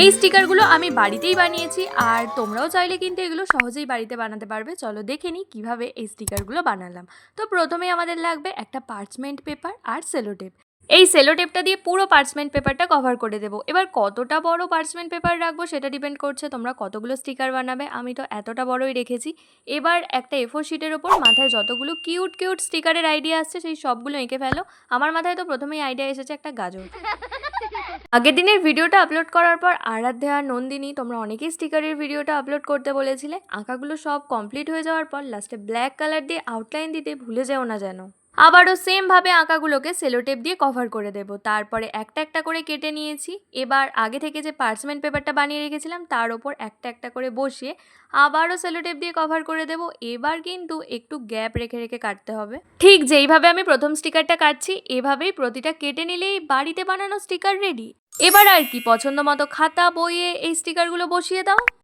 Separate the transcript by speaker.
Speaker 1: এই স্টিকারগুলো আমি বাড়িতেই বানিয়েছি, আর তোমরাও চাইলে কিন্তু এগুলো সহজেই বাড়িতে বানাতে পারবে। চলো দেখে নিই কীভাবে এই স্টিকারগুলো বানালাম। তো প্রথমেই আমাদের লাগবে একটা পার্চমেন্ট পেপার আর সেলোটেপ। এই সেলোটেপটা দিয়ে পুরো পার্চমেন্ট পেপারটা কভার করে দেবো। এবার কতটা বড় পার্চমেন্ট পেপার রাখব সেটা ডিপেন্ড করছে, তোমরা কতগুলো স্টিকার বানাবে, আমি তো এতটা বড়ই রেখেছি। এবার একটা এফোর শিটের ওপর মাথায় যতগুলো কিউট কিউট স্টিকারের আইডিয়া আসছে সেই সবগুলো এঁকে ফেলো। আমার মাথায় তো প্রথমেই আইডিয়া এসেছে একটা গাজর। আগের দিনের ভিডিওটা আপলোড করার পর আরাধ্যা আর নন্দিনী, তোমরা অনেকেই স্টিকারের ভিডিওটা আপলোড করতে বলেছিলে। আঁকাগুলো সব কমপ্লিট হয়ে যাওয়ার পর লাস্টে ব্ল্যাক কালার দিয়ে আউটলাইন দিতে ভুলে যেও না যেন। আবারও সেমভাবে আঁকাগুলোকে সেলোটেপ দিয়ে কভার করে দেব। তারপরে একটা একটা করে কেটে নিয়েছি। এবার আগে থেকে যে পার্চমেন্ট পেপারটা বানিয়ে রেখেছিলাম, তার ওপর একটা একটা করে বসিয়ে আবারও সেলোটেপ দিয়ে কভার করে দেব। এবার কিন্তু একটু গ্যাপ রেখে রেখে কাটতে হবে। ঠিক যেইভাবে আমি প্রথম স্টিকারটা কাটছি, এভাবেই প্রতিটা কেটে নিলেই বাড়িতে বানানো স্টিকার রেডি। এবার আর কি পছন্দ মতো খাতা, বইয়ে এই স্টিকারগুলো বসিয়ে দাও।